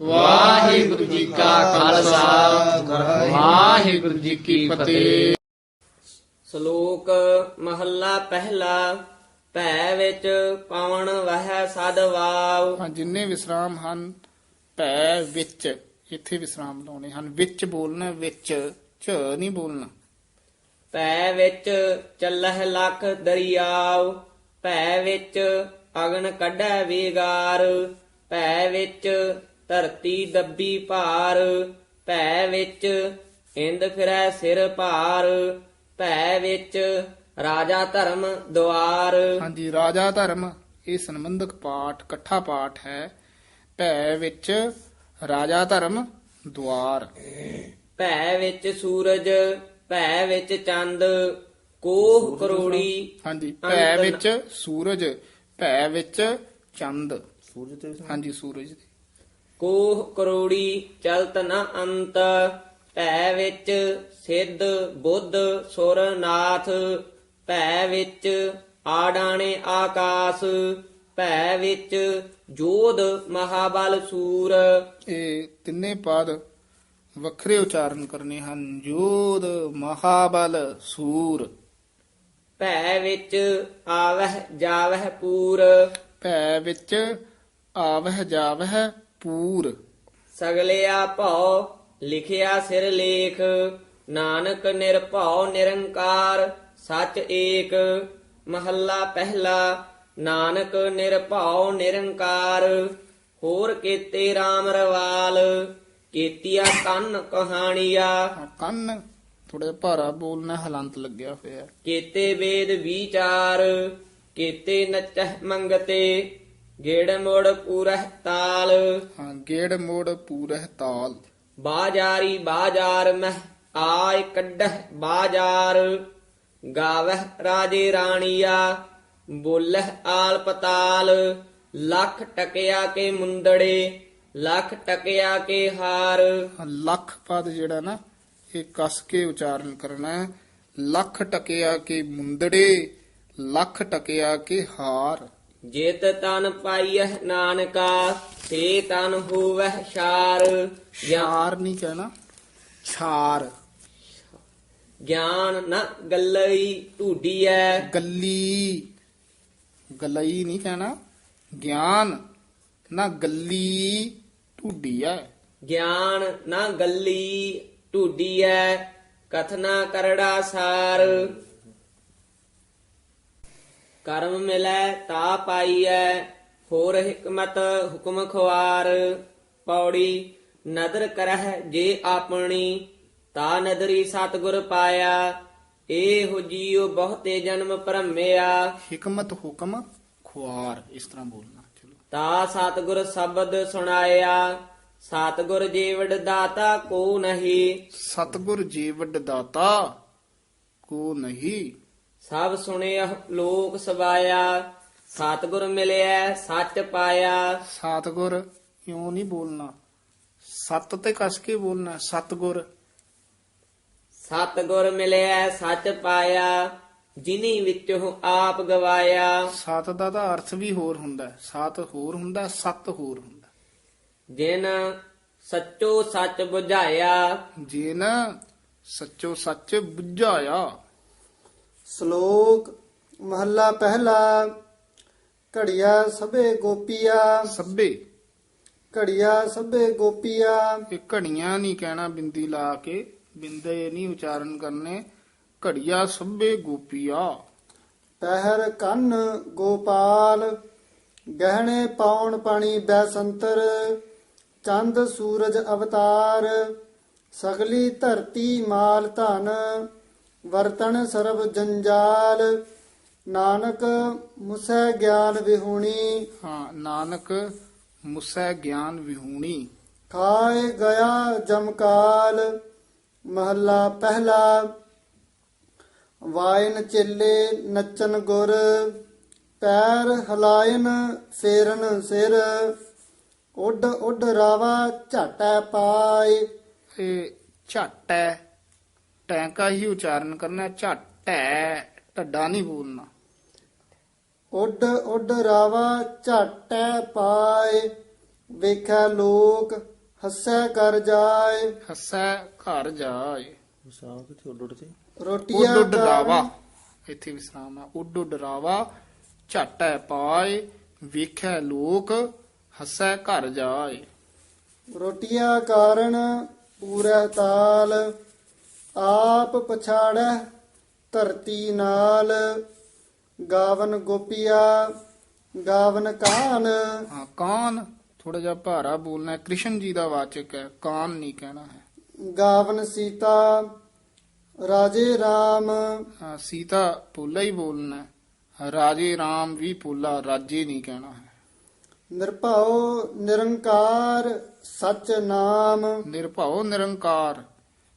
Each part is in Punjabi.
ਵਾਹਿਗੁਰੂ ਜੀ ਕਾ ਖਾਲਸਾ। ਵਾਹਿਗੁਰੂ ਜੀ ਕੀ ਫਤਿਹ। ਸ਼ਲੋਕ ਮਹੱਲਾ ਪਹਿਲਾ ਭੈ ਵਿੱਚ ਪਵਨ ਵਹਿ ਸਦ ਵਾਵ ਹਾਂ ਜਿੰਨੇ ਵਿਸਰਾਮ ਹਨ ਭੈ ਵਿੱਚ ਇੱਥੇ ਵਿਸਰਾਮ ਲਾਉਣੇ ਹਨ। ਵਿੱਚ ਬੋਲਣਾ ਵਿੱਚ ਝ ਨਹੀਂ ਬੋਲਣਾ। ਭੈ ਵਿੱਚ ਚੱਲਹਿ ਲੱਖ ਦਰਿਆਵ ਭੈ ਵਿੱਚ ਅਗਨ ਕੱਢੈ ਵੀਗਾਰ ਭੈ ਵਿੱਚ ਧਰਤੀ ਦੱਬੀ ਭਾਰ ਭੈ ਵਿੱਚ ਇੰਦ ਫਿਰੈ ਸਿਰ ਭਾਰ ਭੈ ਵਿੱਚ ਰਾਜਾ ਧਰਮ ਦੁਆਰ। ਹਾਂਜੀ ਰਾਜਾ ਧਰਮ ਇਹ ਸੰਬੰਧਕ ਪਾਠ ਇਕੱਠਾ ਪਾਠ ਹੈ। ਭੈ ਵਿੱਚ ਰਾਜਾ ਧਰਮ ਦੁਆਰ। ਭੈ ਵਿੱਚ ਸੂਰਜ ਭੈ ਵਿੱਚ ਚੰਦ ਕੋਹ ਕਰੋੜੀ ਹਾਂਜੀ ਭੈ ਵਿੱਚ ਸੂਰਜ ਭੈ ਵਿੱਚ ਚੰਦ। ਸੂਰਜ ਤੇ ਹਾਂਜੀ ਸੂਰਜ ਦੀ ਕੋਹ ਕਰੋੜੀ ਚਲਤ ਨ ਅੰਤ ਭੈ ਵਿੱਚ ਸਿੱਧ ਬੁੱਧ ਸੁਰ ਨਾਥ ਭੈ ਵਿੱਚ ਆਡਾਣੇ ਆਕਾਸ ਭੈ ਵਿੱਚ ਜੋਧ ਮਹਾਬਲ ਸੂਰ। ਇਹ ਤਿੰਨੇ ਪਦ ਵੱਖਰੇ ਉਚਾਰਨ ਕਰਨੇ ਹਨ। ਜੋਧ ਮਹਾਬਲ ਸੂਰ। ਭੈ ਵਿੱਚ ਆਵਹਿ ਜਾਵਹਿ ਪੂਰ। ਭੈ ਵਿੱਚ ਆਵਹਿ ਜਾਵਹਿ ਪੂਰ ਸਗਲਿਆ ਭਉ ਲਿਖਿਆ ਸਿਰ ਲੇਖ ਨਾਨਕ ਨਿਰਭਉ ਨਿਰੰਕਾਰ ਸਚ ਏਕ ਮਹੱਲਾ ਪਹਿਲਾ ਨਾਨਕ ਨਿਰਭਉ ਨਿਰੰਕਾਰ ਹੋਰ ਕੀਤੇ RAM ਰਵਾਲ ਕੀਤੀਆ ਕੰਨ ਕਹਾਣੀਆ ਕੰਨ ਥੋੜਾ ਭਾਰਾ ਬੋਲਣਾ ਹਲੰਤ ਲੱਗਿਆ ਹੋਇਆ। ਕੀਤੇ ਵੇਦ ਵਿਚਾਰ ਕੀਤੇ ਨਚਹਿ ਮੰਗਤੇ ਗੇੜ ਮੋੜ ਪੂਰਹਿ ਤਾਲ। ਹਾਂ ਗੇੜ ਮੋੜ ਪੂਰਹਿ ਤਾਲ। ਬਾਜਾਰੀ ਬਾਜਾਰ ਮਹਿ ਆਇ ਕੱਢਹਿ ਬਾਜਾਰ। ਗਾਵਹਿ ਰਾਜੇ ਰਾਣੀਆ ਬੋਲਹਿ ਆਲ ਪਤਾਲ। ਲੱਖ ਟਕਿਆ ਕੇ ਮੁੰਦੜੇ ਲੱਖ ਟਕਿਆ ਕੇ ਹਾਰ। ਲੱਖ ਪਦ ਜਿਹੜਾ ਨਾ ਇਹ ਕਸ ਕੇ ਉਚਾਰਨ ਕਰਨਾ ਹੈ। ਲੱਖ ਟਕਿਆ ਕੇ ਮੁੰਦੜੇ ਲੱਖ ਟਕਿਆ ਕੇ ਹਾਰ। ਜੇਤ ਤਨ ਪਾਈਐ ਨਾਨਕਾ ਤੇ ਤਨ ਸ਼ਾਰ ਗਿਆਨ ਛਾਰ ਨਹੀਂ ਕਹਿਣਾ ਛਾਰ। ਗਿਆਨ ਨ ਗੱਲਈ ਢੂਡੀਐ। ਗੱਲੀ ਗਲਈ ਨਹੀਂ ਕਹਿਣਾ ਗਿਆਨ ਨਾ ਗੱਲੀ ਢੂਡੀ ਹੈ ਗਿਆਨ ਨਾ ਗੱਲੀ ਢੂਡੀਐ ਕਥਨਾ ਕਰੜਾ ਸਾਰ। ਕਰਮ ਮਿਲੈ ਤਾ ਪਾਈਐ ਹੋਰ ਹਕਮਤ ਹੁਕਮ ਖਵਾਰ ਪੌੜੀ ਨਦਰ ਕਰਹਿ ਜੇ ਆਪਣੀ ਤਾ ਨਦਰੀ ਸਤਗੁਰ ਪਾਇਆ। ਏਹੁ ਜੀਉ ਬਹੁਤੇ ਜਨਮ ਭਰਮਿਆ। ਹਕਮਤ ਹੁਕਮ ਖੁਆਰ ਇਸ ਤਰ੍ਹਾਂ ਬੋਲਣਾ ਚਲੋ। ਤਾ ਸਤਗੁਰ ਸ਼ਬਦ ਸੁਣਾਇਆ। ਸਤਗੁਰ ਜੀਵੜ ਦਾਤਾ ਕੋ ਨਹੀਂ। ਸਤਗੁਰ ਜੀਵਡ ਦਾਤਾ ਕੋ ਨਹੀਂ। ਸਭ ਸੁਣਿਆ ਲੋਕ ਸਵਾਇਆ ਸਤਗੁਰ ਮਿਲਿਆ ਸੱਚ ਪਾਇਆ। ਸਤਗੁਰ ਕਿਉਂ ਨਹੀਂ ਬੋਲਣਾ। ਸਤ ਤੇ ਕਸ ਕੇ ਬੋਲਣਾ ਸਤਗੁਰ। ਸਤਗੁਰ ਮਿਲਿਆ ਸੱਚ ਪਾਇਆ ਜਿਨੀ ਵਿੱਚੋਂ ਆਪ ਗਵਾਇਆ। ਸਤ ਦਾ ਤਾਂ ਅਰਥ ਵੀ ਹੋਰ ਹੁੰਦਾ। ਸਤ ਹੋਰ ਹੁੰਦਾ ਸਤ ਹੋਰ ਹੁੰਦਾ। ਜਿਨ ਸੱਚੋ ਸੱਚ 부ਝਾਇਆ ਜੇ ਨਾ ਸੱਚੋ ਸੱਚ ਬੁੱਝਾਇਆ। ਸ਼ਲੋਕ ਮਹੱਲਾ ਪਹਿਲਾ ਘੜੀਆ ਸਭੇ ਗੋਪੀਆ। ਸੱਬੇ ਘੜੀਆ ਸਭੇ ਗੋਪੀਆ। ਇਹ ਘੜੀਆਂ ਨਹੀਂ ਕਹਿਣਾ ਬਿੰਦੀ ਲਾ ਕੇ ਬਿੰਦੇ ਨਹੀਂ ਉਚਾਰਨ ਕਰਨੇ ਘੜੀਆ ਸੱਬੇ ਗੋਪੀਆ। ਪਹਿਰ ਕੰਨ ਗੋਪਾਲ ਗਹਿਣੇ ਪਾਉਣ ਪਾਣੀ ਬੈਸੰਤਰ ਚੰਦ ਸੂਰਜ ਅਵਤਾਰ ਸਗਲੀ ਧਰਤੀ ਮਾਲ ਧਨ। ਵਰਤਨ ਸਰਬ ਜੰਜਾਲ ਨਾਨਕ ਮੁਸੈ ਗਿਆਨ ਵਿਹੂਣੀ। ਹਾਂ ਨਾਨਕ ਮੁਸੈ ਗਿਆਨ ਵਿਹੂਣੀ। ਖਾਏ ਗਿਆ ਜਮਕਾਲ ਮਹੱਲਾ ਪਹਿਲਾ। ਵਾਇਨ ਚੇਲੇ ਨੱਚਨ ਗੁਰ ਪੈਰ ਹਲਾਇਨ ਫੇਰਨ ਸਿਰ। ਉੱਡ ਉੱਡ ਰਾਵਾ ਝਾਟੈ ਪਾਏ। ਇਹ ਝੱਟ ਟੈਂਕਾ ਹੀ ਉਚਾਰਨ ਕਰਨਾ ਝੱਟ ਢੱਡਾ ਨਹੀਂ ਬੋਲਣਾ। ਉੱਡ ਉੱਡ ਰਾਵਾ ਝਾਟੈ ਪਾਏ ਵੇਖੈ ਲੋਕ ਹੱਸੈ ਕਰ ਜਾਏ। ਹੱਸੈ ਘਰ ਜਾਏ। ਸਾਹ ਕਿਥੇ ਉੱਡ ਉੱਡ ਤੇ? ਰੋਟੀਆਂ ਉੱਡ ਉੱਡ ਰਾਵਾ। ਇੱਥੇ ਵਿਸਰਾਮ ਆ ਉੱਡ ਉੱਡ ਰਾਵਾ ਝਾਟੈ ਪਾਏ ਵੇਖੈ ਲੋਕ ਹੱਸੈ ਘਰ ਜਾਏ। ਰੋਟੀਆਂ ਕਾਰਨ ਪੂਰੈ ਤਾਲ। ਆਪ ਪਛਾੜੈ ਧਰਤੀ ਨਾਲ। ਗਾਵਨ ਗੋਪੀਆ ਗਾਵਨ ਕਾਨ। ਹਾਂ ਕਾਨ ਥੋੜਾ ਜਿਹਾ ਭਾਰਾ ਬੋਲਣਾ ਹੈ। ਕ੍ਰਿਸ਼ਨ ਜੀ ਦਾ ਵਾਚਕ ਹੈ ਕਾਨ ਨਹੀਂ ਕਹਿਣਾ ਹੈ। ਗਾਵਨ ਸੀਤਾ ਰਾਜੇ RAM ਹਾਂ, ਸੀਤਾ ਪੋਲਾ ਹੀ ਬੋਲਣਾ ਹੈ। ਰਾਜੇ RAM ਵੀ ਪੋਲਾ ਰਾਜੇ ਨਹੀਂ ਕਹਿਣਾ ਹੈ। ਨਿਰਭਉ ਨਿਰੰਕਾਰ ਸਚ ਨਾਮ। ਨਿਰਭਉ ਨਿਰੰਕਾਰ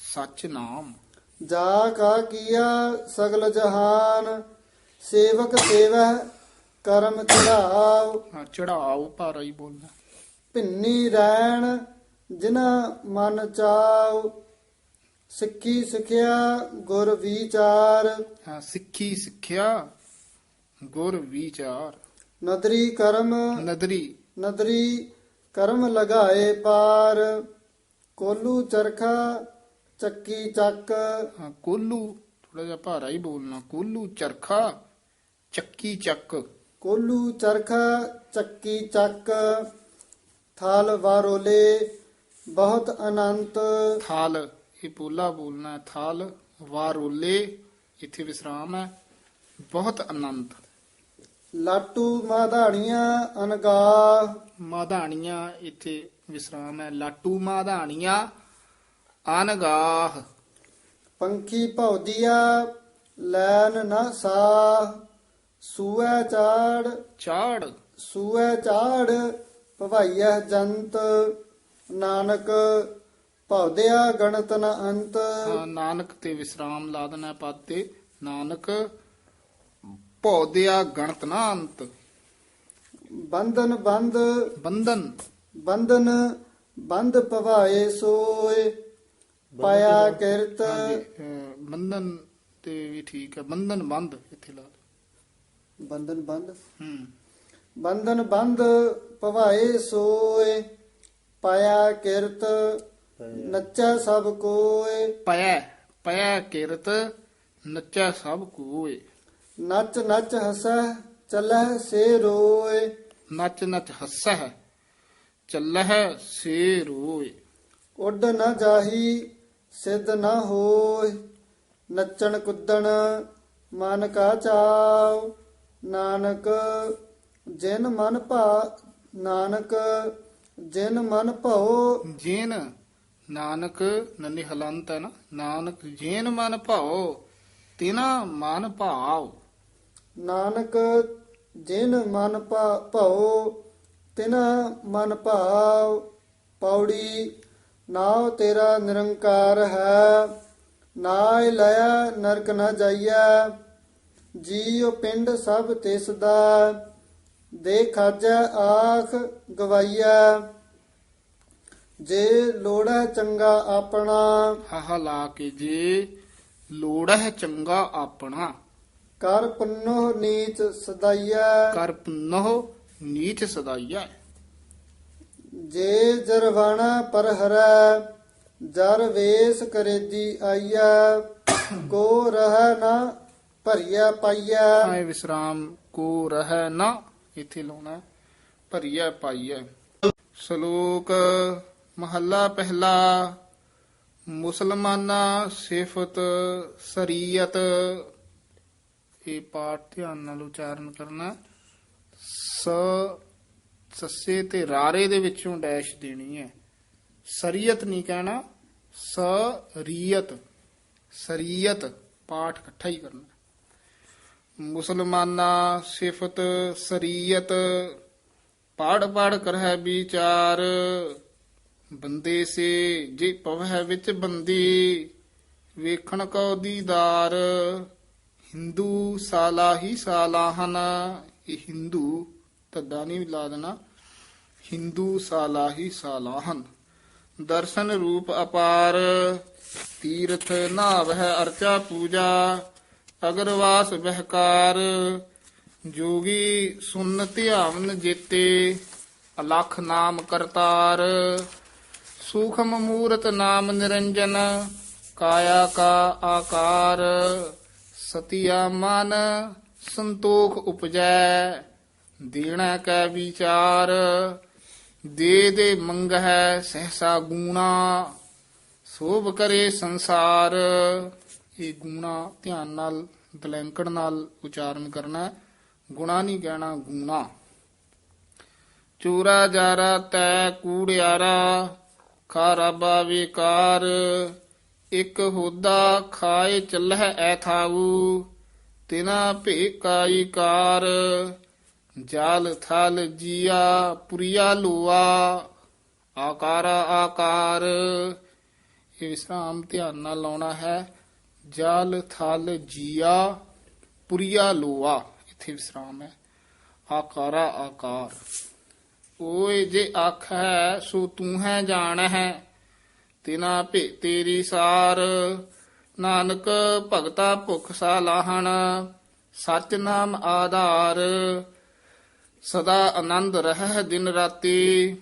ਸਚ ਨਾਮ ਜਾ ਕਾ ਕੀਆ ਸਗਲ ਜਹਾਨ ਸੇਵਕ ਸੇਵੈ ਕਰਮ ਚੜਾਵ ਹਾਂ, ਚੜਾਓ ਭਾਰਾ ਹੀ ਬੋਲਣਾ। ਭਿੰਨੀ ਰੈਣ ਜਿਨਾ ਮਨ ਚਾਉ ਸਿੱਖੀ ਸਿਖਿਆ ਗੁਰ ਵਿਚਾਰ। ਹਾਂ, ਸਿੱਖੀ ਸਿੱਖਿਆ ਗੁਰ ਵਿਚਾਰ। ਨਦਰੀ ਕਰਮ ਨਦਰੀ। ਨਦਰੀ ਕਰਮ ਲਗਾਏ ਪਾਰ। ਕੋਲੂ ਚਰਖਾ ਚੱਕੀ ਚੱਕ। ਹਾਂ, ਕੋਲੂ ਥੋੜਾ ਜਿਹਾ ਭਾਰਾ ਹੀ ਬੋਲਣਾ। ਕੋਲੂ ਚਰਖਾ ਚੱਕੀ ਚੱਕ। ਕੋਲੂ ਚਰਖਾ ਚੱਕੀ ਚੱਕ। ਥਾਲ ਵਾਰੋਲੇ ਬਹੁਤ ਅਨੰਤ। ਥਾਲ ਇਹ ਪੋਲਾ ਬੋਲਣਾ ਥਾਲ ਵਾਰੋਲੇ ਇੱਥੇ ਵਿਸਰਾਮ ਹੈ ਬਹੁਤ ਆਨੰਦ ਲਾਟੂ ਮਾਧਾਣੀਆਂ ਅਨਗਾਹ ਮਾਧਾਣੀਆਂ ਇੱਥੇ ਵਿਸਰਾਮ ਹੈ। ਲਾਟੂ ਮਾਧਾਣੀਆਂ ਅਨਗਾਹ ਪੰਖੀ ਭੌਦੀਆ ਲੈਨ ਨਾ ਸਾਹ ਸੂਐ ਚਾੜ। ਚਾੜ। ਸੂਐ ਚਾੜ ਭਵਾਈਐ ਜੰਤ। ਨਾਨਕ ਭੌਦਿਆ ਗਣਤ ਨ ਅੰਤ। ਨਾਨਕ ਤੇ ਵਿਸਰਾਮ ਲਾ ਦੇਣਾ ਪਦ ਤੇ। ਨਾਨਕ ਪੌਦਿਆ ਗਣਤ ਨਾ ਅੰਤ। ਬੰਧਨ ਬੰਧ। ਬੰਧਨ। ਬੰਧਨ ਬੰਧ ਭਵਾਏ ਸੋਏ। ਪਾਇਆ ਕਿਰਤ। ਬੰਧਨ ਤੇ ਵੀ ਠੀਕ ਹੈ। ਬੰਧਨ ਬੰਧ ਇੱਥੇ ਲਾ ਦਿਓ। ਬੰਧਨ ਬੰਧ? ਹੂੰ। ਬੰਧਨ ਬੰਧ ਭਵਾਏ ਸੋਏ ਪਾਇਆ ਕਿਰਤ ਨੱਚੈ ਸਭ ਕੋਏ। ਪਇਆ ਪਇਆ ਕਿਰਤ ਨੱਚਾ ਸਭ ਕੋਏ। ਨੱਚ ਨੱਚ ਹਸੈ ਚੱਲੈ ਸੇ ਰੋਏ। ਨੱਚ ਨੱਚ ਹੱਸੈ ਚੱਲਹਿ ਸੇ ਰੋਏ। ਉੱਡ ਨ ਜਾਹੀ ਸਿੱਧ ਨ ਹੋਏ ਨੱਚਣ ਕੁੱਦਣ ਮਨ ਕਾ ਚਾਉ। ਨਾਨਕ ਜਿਨ ਮਨ ਭਾ ਨਾਨਕ ਜਿਨ ਮਨ ਭਉ। ਜੇਨ ਨਾਨਕ ਨੰਨੀ ਹਲੰਤ ਹੈ ਨਾ ਨਾਨਕ ਜੇਨ ਮਨ ਭਾਉ ਤਿਨਾ ਮਨ ਭਾਵ ਨਾਨਕ ਜਿਨ ਮਨ ਭਉ ਤਿਨ ਮਨ ਭਾਵ ਪੌੜੀ ਨਾਉ ਤੇਰਾ ਨਿਰੰਕਾਰ ਹੈ ਨਾਇ ਲਿਆ ਨਰਕ ਨ ਜਾਈਐ। ਜੀਉ ਪਿੰਡ ਸਭ ਤਿਸ ਦਾ ਦੇ ਖਾਜੈ ਆਖ ਗਵਾਈਐ। ਜੇ ਲੋੜੈ ਚੰਗਾ ਆਪਣਾ। ਹਾਹਾ ਲਾ ਕੇ ਜੇ ਲੋੜ ਹੈ ਚੰਗਾ ਆਪਣਾ। ਕਰ ਪੁੰਨੋ ਨੀਚ ਸਦਾਈਐ। ਕਰ ਪੁਨਹੁ ਨੀਚ ਸਦਾਈਐ। ਜੇ ਜਰਵਾਣਾ ਪਰ ਜਰ ਵੇਸ ਕਰੇਦੀ ਆਈਐ, ਕੋ ਰਹਿ ਨਾ ਭਰੀਆ ਪਾਈਐ। ਆਏ ਵਿਸਰਾਮ, ਕੋ ਰਹਿ ਨਾ, ਇੱਥੇ ਲਾਉਣਾ ਹੈ। ਭਰੀਐ ਸ਼ਲੋਕ, ਮਹੱਲਾ ਪਹਿਲਾ, ਮੁਸਲਮਾਨਾ ਸਿਫਤ ਸਰੀਅਤ। ਇਹ ਪਾਠ ਧਿਆਨ ਨਾਲ ਉਚਾਰਨ ਕਰਨਾ ਸ ਸੱਸੇ ਤੇ ਰਾਰੇ ਦੇ ਵਿੱਚੋਂ ਡੈਸ਼ ਦੇਣੀ ਹੈ। ਸਰੀਅਤ ਨਹੀਂ ਕਹਿਣਾ, ਸਰੀਅਤ ਸਰੀਅਤ ਪਾਠ ਇਕੱਠਾ ਹੀ ਕਰਨਾ। ਮੁਸਲਮਾਨਾ ਸਿਫਤ ਸਰੀਅਤ ਪੜ ਪੜ ਕਰਹਿ ਵਿਚਾਰ, ਬੰਦੇ ਸੇ ਜੇ ਪਵਹਿ ਵਿੱਚ ਬੰਦੀ, ਵੇਖਣ ਕਉ ਦੀਦਾਰ, ਹਿੰਦੂ ਸਾਲਾ ਹੀ ਸਾਲਾਹਨ ਇਹ ਹਿੰਦੂ ਤੱਦਾ ਨਹੀਂ ਲਾ ਦੇਣਾ। ਹਿੰਦੂ ਸਾਲਾ ਹੀ ਸਾਲਾਹਨ। ਦਰਸ਼ਨ ਰੂਪ ਅਪਾਰ। ਤੀਰਥ ਨਾਵਹਿ ਅਰਚਾ ਪੂਜਾ। ਅਗਰਵਾਸ ਬਹਿਕਾਰ। ਜੋਗੀ ਸੁਨ ਧਿਆਵਨ ਜੇਤੇ। ਅਲਖ ਨਾਮ ਕਰਤਾਰ। ਸੂਖਮ ਮੂਰਤ ਨਾਮ ਨਿਰੰਜਨ। ਕਾਇਆ ਕਾ ਆਕਾਰ। ਸਤਿਆ ਮਨ ਸੰਤੋਖ ਉਪਜੈ। ਦੇਣਾ ਕੈ ਵਿਚਾਰ, ਦੇ ਦੇ ਮੰਗਹਿ ਸਹਸਾ ਗੂਣਾ, ਸੋਭ ਕਰੇ ਸੰਸਾਰ। ਇਹ ਗੂਣਾ ਧਿਆਨ ਨਾਲ, ਦਲੈਂਕੜ ਨਾਲ ਉਚਾਰਨ ਕਰਨਾ, ਗੁਣਾ ਨਹੀਂ ਕਹਿਣਾ ਗੂਣਾ। ਚੂਰਾ ਜਾਰਾ ਤੈ ਕੂੜਿਆਰਾ ਖਾਰਾਬਾ ਵਿਕਾਰ ਇੱਕ ਹੋਦਾ ਖਾਏ ਚੱਲਹਿ ਐ ਤਿਨਾ ਭੇਕਾਈ ਕਾਰ। ਜਾਲ ਥਲ ਜੀਆ, ਪੁਰੀਆ ਲੋਆ, ਆਕਾਰ ਆਕਾਰ। ਇਹ ਵਿਸਰਾਮ ਧਿਆਨ ਨਾਲ ਲਾਉਣਾ ਹੈ। ਜਾਲ ਥਲ ਜੀਆ, ਪੁਰੀਆ ਲੋਆ। ਇੱਥੇ ਵਿਸਰਾਮ ਹੈ। ਆਕਾਰਾ ਆਕਾਰ। ਓਏ ਜੇ ਆਖ ਹੈ, ਸੋ ਤੂੰ ਹੈ ਜਾਣ ਹੈ। ਤਿਨਾ ਭੇ ਤੇਰੀ ਸਾਰ। ਨਾਨਕ ਭਗਤਾ ਭੁਖ ਸਾ ਲਾਹਣ। ਸਚ ਨਾਮ ਆਧਾਰ। ਸਦਾ ਆਨੰਦ ਰਹਿ ਦਿਨ ਰਾਤੀ।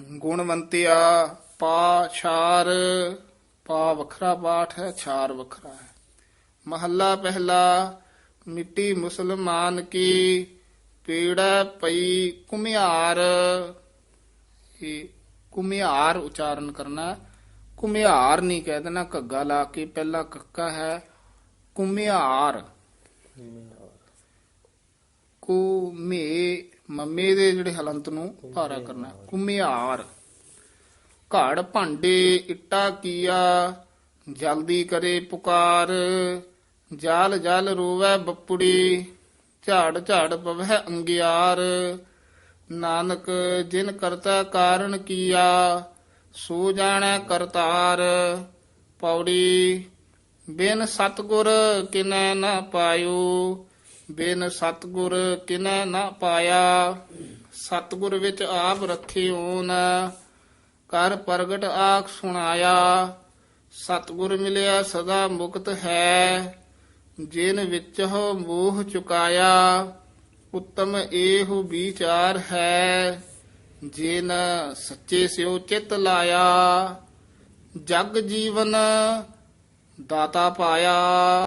ਗੁਣਵੰਤਿਆ ਪਾ ਛਾਰ, ਪਾ ਵੱਖਰਾ ਪਾਠ ਹੈ, ਛਾਰ ਵੱਖਰਾ ਹੈ। ਮਹੱਲਾ ਪਹਿਲਾ, ਮਿੱਟੀ ਮੁਸਲਮਾਨ ਕੀ, ਪੀੜਾ ਪਈ ਕੁਮਿਆਰ ਇਹ ਕੁਮਿਆਰ ਉਚਾਰਨ ਕਰਨਾ ਹੈ। ਕੁਮਿਆਰ ਨਹੀਂ ਕਹਿ ਦੇਣਾ, ਘੱਗਾ ਲਾ ਕੇ ਪਹਿਲਾ ਕੱਕਾ ਹੈ। ਕੁਮਿਆਰ ਕੁ ਮੇ, ਮੰਮੇ ਦੇ ਜਿਹੜੇ ਹਲੰਤ ਨੂੰ ਭਾਰਾ ਕਰਨਾ ਹੈ। ਕੁਮਿਆਰ ਘੜ ਭਾਂਡੇ, ਇੱਟਾ, ਕੀਆ, ਜਲਦੀ ਕਰੇ ਪੁਕਾਰ। ਜਾਲ ਜਾਲ ਰੋਵੈ ਬੱਪੜੀ। ਝਾੜ ਝਾੜ ਪਵੈ ਅੰਗਿਆਰ। ਨਾਨਕ, ਜਿਨ ਕਰਤਾ ਕਾਰਨ ਕੀਆ, ਸੋ ਜਾਣੈ ਕਰਤਾਰ। ਪੌੜੀ, ਬਿਨ ਸਤਗੁਰ ਕਿਨੈ ਨਾ ਪਾਇਓ। ਬਿਨ ਸਤਗੁਰ ਕਿਨੈ ਨਾ ਪਾਇਆ, ਸਤਗੁਰ ਵਿੱਚ ਆਪ ਰੱਖਿਓ ਨਾ ਕਰ ਪ੍ਰਗਟ ਆਖ ਸੁਣਾਇਆ। ਸਤਗੁਰ ਮਿਲਿਆ ਸਦਾ ਮੁਕਤ ਹੈ, ਜਿਨ ਵਿੱਚ ਹੋ ਮੋਹ ਚੁਕਾਇਆ, ਉੱਤਮ ਇਹੋ ਵਿਚਾਰ ਹੈ। ਜਿਨ ਸੱਚੇ ਸਿਉ ਚਿਤ ਲਾਇਆ, ਜਗ ਜੀਵਨ ਦਾਤਾ ਪਾਇਆ।